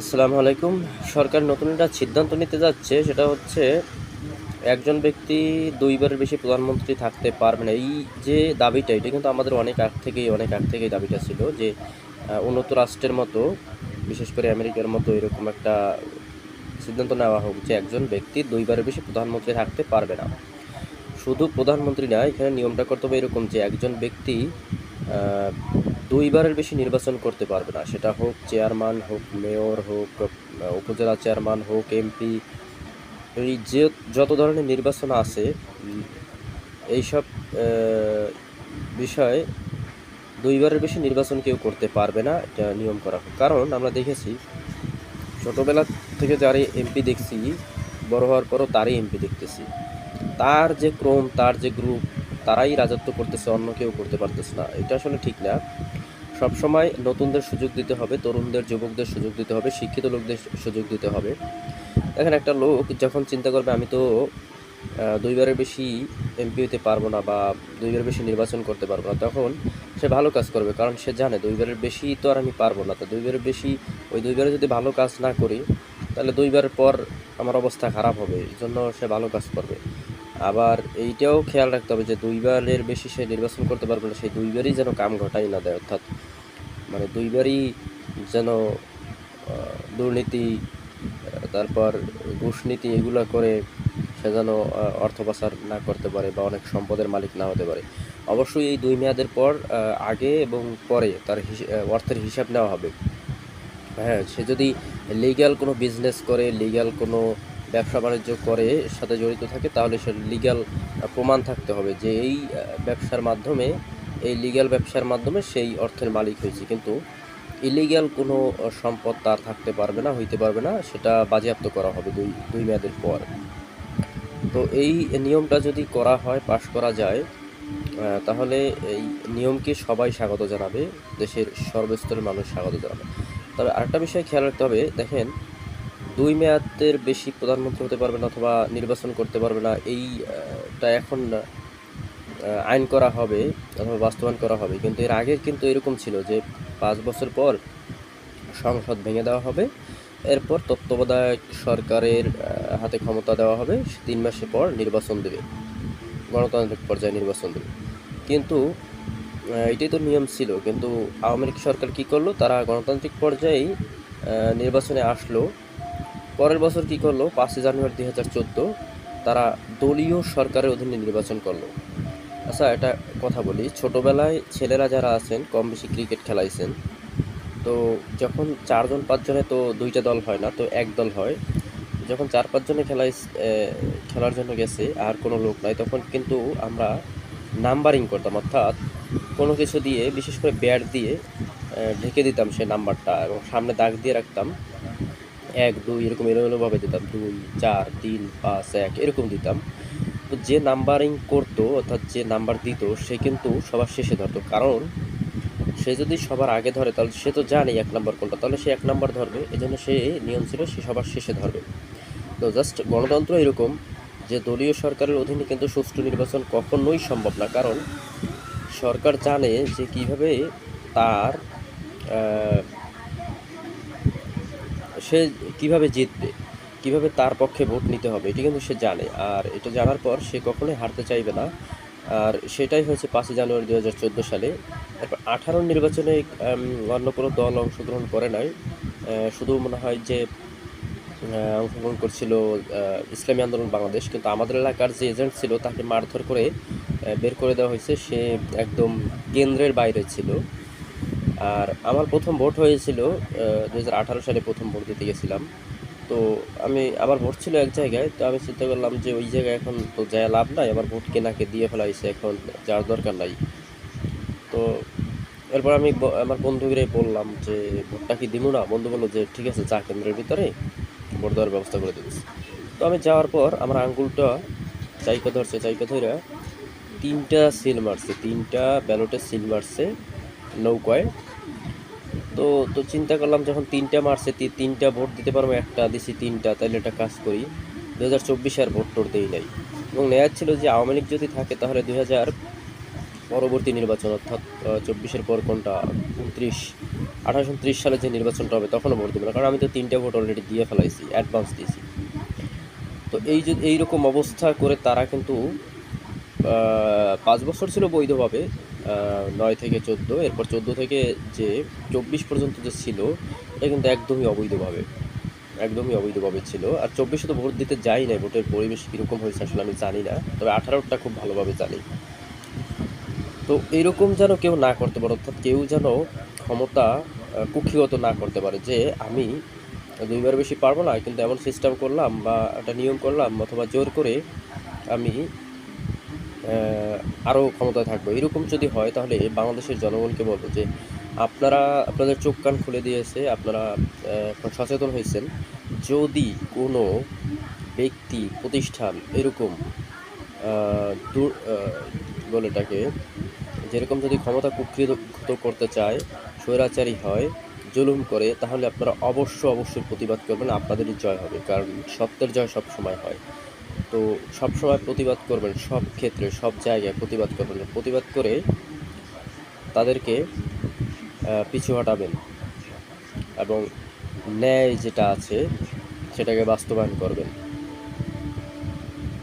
আসসালামু আলাইকুম। সরকার নতুন একটা সিদ্ধান্ত নিতে যাচ্ছে, সেটা হচ্ছে একজন ব্যক্তি দুইবারের বেশি প্রধানমন্ত্রী থাকতে পারবে না। এই যে দাবিটা, এটা কিন্তু আমাদের অনেক আগ থেকেই, অনেক আগ থেকেই দাবিটা ছিল যে উন্নত রাষ্ট্রের মতো, বিশেষ করে আমেরিকার মতো এরকম একটা সিদ্ধান্ত নেওয়া হোক যে, একজন ব্যক্তি দুইবারের বেশি প্রধানমন্ত্রী থাকতে পারবে না। শুধু প্রধানমন্ত্রী না, এখানে নিয়মটা করতে হবে এরকম যে, একজন ব্যক্তি দুইবারের বেশি নির্বাচন করতে পারবে না। সেটা হোক চেয়ারম্যান হোক মেয়র হোক উপজেলা চেয়ারম্যান হোক, এমপি, এই যে যত ধরনের নির্বাচন আছে এইসব বিষয়ে দুইবারের বেশি নির্বাচন কেউ করতে পারবে না, এটা নিয়ম করা হোক। কারণ আমরা দেখেছি, ছোটোবেলা থেকে যারই এমপি দেখছি, বড় হওয়ার পরও তারই এমপি দেখতেছি। তার যে ক্রম, তার যে গ্রুপ তারাই রাজত্ব করতেছে, অন্য কেউ করতে পারতেছে না। এটা আসলে ঠিক না। সবসময় নতুনদের সুযোগ দিতে হবে, তরুণদের, যুবকদের সুযোগ দিতে হবে, শিক্ষিত লোকদের সুযোগ দিতে হবে। দেখেন একটা লোক যখন চিন্তা করবে, আমি তো দুইবারের বেশি এমপি হতে পারব না বা দুইবারের বেশি নির্বাচন করতে পারব না, তখন সে ভালো কাজ করবে। কারণ সে জানে দুইবারের বেশি তো আর আমি পারব না। তো দুইবারের বেশি, ওই দুইবারে যদি ভালো কাজ না করি, তাহলে দুইবার পর আমার অবস্থা খারাপ হবে। এই জন্য সে ভালো কাজ করবে। আবার এইটাও খেয়াল রাখতে হবে যে দুইবারের বেশি সে নির্বাচন করতে পারবে না, সেই দুইবারই যেন কাম ঘটাই না দেয়, অর্থাৎ মানে দুইবারই যেন দুর্নীতি তারপর ঘুষনীতি এগুলো করে সে যেন অর্থ পাচার না করতে পারে বা অনেক সম্পদের মালিক না হতে পারে। অবশ্যই এই দুই মেয়াদের পর আগে এবং পরে তার অর্থের হিসাব নেওয়া হবে। হ্যাঁ সে যদি লিগ্যাল কোনো বিজনেস করে লিগ্যাল কোনো ব্যবসা বাণিজ্য করে সাথে জড়িত থাকে, তাহলে সে লিগ্যাল প্রমাণ থাকতে হবে যে এই ব্যবসার মাধ্যমে, এই লিগ্যাল ব্যবসার মাধ্যমে সেই অর্থের মালিক হয়েছে। কিন্তু ইলিগ্যাল কোনো সম্পদ তার থাকতে পারবে না, হইতে পারবে না, সেটা বাজেয়াপ্ত করা হবে দুই দুই মেয়াদের পর। তো এই নিয়মটা যদি করা হয়, পাশ করা যায় তাহলে এই নিয়মকে সবাই স্বাগত জানাবে, দেশের সর্বস্তরের মানুষ স্বাগত জানাবে। তবে আরেকটা বিষয় খেয়াল রাখতে হবে, দেখেন দুই মেয়াদের বেশি প্রধানমন্ত্রী হতে পারবে না অথবা নির্বাচন করতে পারবে না এইটা এখন আইন করা হবে অথবা বাস্তবায়ন করা হবে। কিন্তু এর আগে কিন্তু এরকম ছিল যে পাঁচ বছর পর সংসদ ভেঙে দেওয়া হবে, এরপর তত্ত্বাবধায়ক সরকারের হাতে ক্ষমতা দেওয়া হবে, তিন মাসের পর নির্বাচন দেবে, গণতান্ত্রিক পর্যায়ে নির্বাচন দেবে। কিন্তু এটাই তো নিয়ম ছিল, কিন্তু আওয়ামী লীগ সরকার কী করল? তারা গণতান্ত্রিক পর্যায়েই নির্বাচনে আসলো পরের বছর কী করল? পাঁচই জানুয়ারি দুই হাজার চোদ্দ তারা দলীয় সরকারের অধীনে নির্বাচন করল। আচ্ছা এটা কথা বলি। ছোটোবেলায় ছেলেরা যারা আছেন, কম বেশি ক্রিকেট খেলাইছেন। তো যখন চারজন, পাঁচজনে তো দুইটা দল হয় না, তো এক দল হয়। যখন চার, পাঁচজনে খেলাই খেলার জন্য গেছে, আর কোনো লোক নাই, তখন কিন্তু আমরা নাম্বারিং করতাম। অর্থাৎ কোনো কিছু দিয়ে, বিশেষ করে ব্যাট দিয়ে ঢেকে দিতাম সে নাম্বারটা এবং সামনে দাগ দিয়ে রাখতাম। এক, দুই, এরকম এলোমেলোভাবে দিতাম, দুই, চার, তিন, পাঁচ, এক, এরকম দিতাম। তো যে নাম্বারিং করতো, অর্থাৎ যে নাম্বার দিত, সে কিন্তু সবার শেষে ধরতো। কারণ সে যদি সবার আগে ধরে, তাহলে সে তো জানে এক নাম্বার কোনটা, তাহলে সে এক নাম্বার ধরবে। এজন্য সে নিয়ম ছিল সে সবার শেষে ধরবে। তো জাস্ট গণতন্ত্র এরকম যে দলীয় সরকারের অধীনে কিন্তু সুষ্ঠু নির্বাচন কখনোই সম্ভব না। কারণ সরকার জানে যে কীভাবে তার সে কীভাবে জিতবে, কীভাবে তার পক্ষে ভোট নিতে হবে, এটা কিন্তু সে জানে। আর এটা জানার পর সে কখনোই হারতে চাইবে না। আর সেটাই হয়েছে পাঁচই জানুয়ারি দু হাজার চোদ্দ সালে। তারপর আঠারো নির্বাচনে অন্য কোনো দল অংশগ্রহণ করে নাই। শুধু মনে হয় যে অংশগ্রহণ করছিল ইসলামী আন্দোলন বাংলাদেশ। কিন্তু আমাদের এলাকার যে এজেন্ট ছিল, তাকে মারধর করে বের করে দেওয়া হয়েছে। সে একদম কেন্দ্রের বাইরে ছিল। আর আমার প্রথম ভোট হয়েছিল দু হাজার আঠারো সালে প্রথম ভোট দিতে গেছিলাম। তো আমি আবার ভোট ছিল এক জায়গায়, তো আমি চিন্তা করলাম যে ওই জায়গায় এখন তো যায় লাভ নাই, আমার ভোট কেনাকে দিয়ে ফেলা হয়েছে এখন যাওয়ার দরকার নাই। তো এরপর আমি আমার বন্ধুকে বললাম যে, ভোটটা কি দিব না? বন্ধু বলল যে, ঠিক আছে, চা কেন্দ্রের ভিতরে ভোট দেওয়ার ব্যবস্থা করে দিস তো আমি যাওয়ার পর আমার আঙ্গুলটা চাইকা ধরছে, চাইকা ধরে তিনটা সিল মারছে, তিনটা ব্যালটের সিল মারছে নৌকায়। তো তো চিন্তা করলাম যখন তিনটা মারছে, তি- তিনটা ভোট দিতে পারব, একটা দিছি তিনটা তাহলে একটা কাজ করি। দু হাজার চব্বিশে আর ভোট টোট দেই নাই। এবং নেয়ার ছিল যে আওয়ামী লীগ যদি থাকে, তাহলে দুই হাজার পরবর্তী নির্বাচন, অর্থাৎ চব্বিশের পর কোনটা, উনত্রিশ আঠারোশো ত্রিশ সালে যে নির্বাচনটা হবে, তখনও ভোট দেবো না। কারণ আমি তো তিনটে ভোট অলরেডি দিয়ে ফেলাইছি অ্যাডভান্স দিয়েছি। তো এই যে, এইরকম অবস্থা করে তারা কিন্তু পাঁচ বছর ছিল বৈধভাবে নয় থেকে চোদ্দ, এরপর চোদ্দ থেকে যে চব্বিশ পর্যন্ত যে ছিল, এটা কিন্তু একদমই অবৈধভাবে একদমই অবৈধভাবে ছিল। আর চব্বিশে তো ভোট দিতে যাই না ভোটের পরিবেশ কীরকম হয়েছে আসলে আমি জানি না, তবে আঠারোটা খুব ভালোভাবে জানি। তো এইরকম যেন কেউ না করতে পারে, অর্থাৎ কেউ যেন ক্ষমতা কুক্ষিগত না করতে পারে, যে আমি দুইবার বেশি পারব না, কিন্তু এমন সিস্টেম করলাম বা একটা নিয়ম করলাম, অথবা জোর করে আমি আরও ক্ষমতায় থাকবে। এরকম যদি হয়, তাহলে বাংলাদেশের জনগণকে বলব যে, আপনারা, আপনাদের চোখ কান খুলে দিয়েছে, আপনারা সচেতন হয়েছেন। যদি কোনো ব্যক্তি, প্রতিষ্ঠান এরকম বলে এটাকে, যেরকম যদি ক্ষমতা কুক্ষিগত করতে চায়, স্বৈরাচারী হয়, জুলুম করে, তাহলে আপনারা অবশ্য, অবশ্যই প্রতিবাদ করবেন, আপনাদেরই জয় হবে, কারণ সত্যের জয় সব সময় হয়। তো সব সময় প্রতিবাদ করবেন, সব ক্ষেত্রে, সব জায়গায় প্রতিবাদ করবেন প্রতিবাদ করে তাদেরকে পিছু হটাবেন এবং ন্যায় যেটা আছে সেটাকে বাস্তবায়ন করবেন।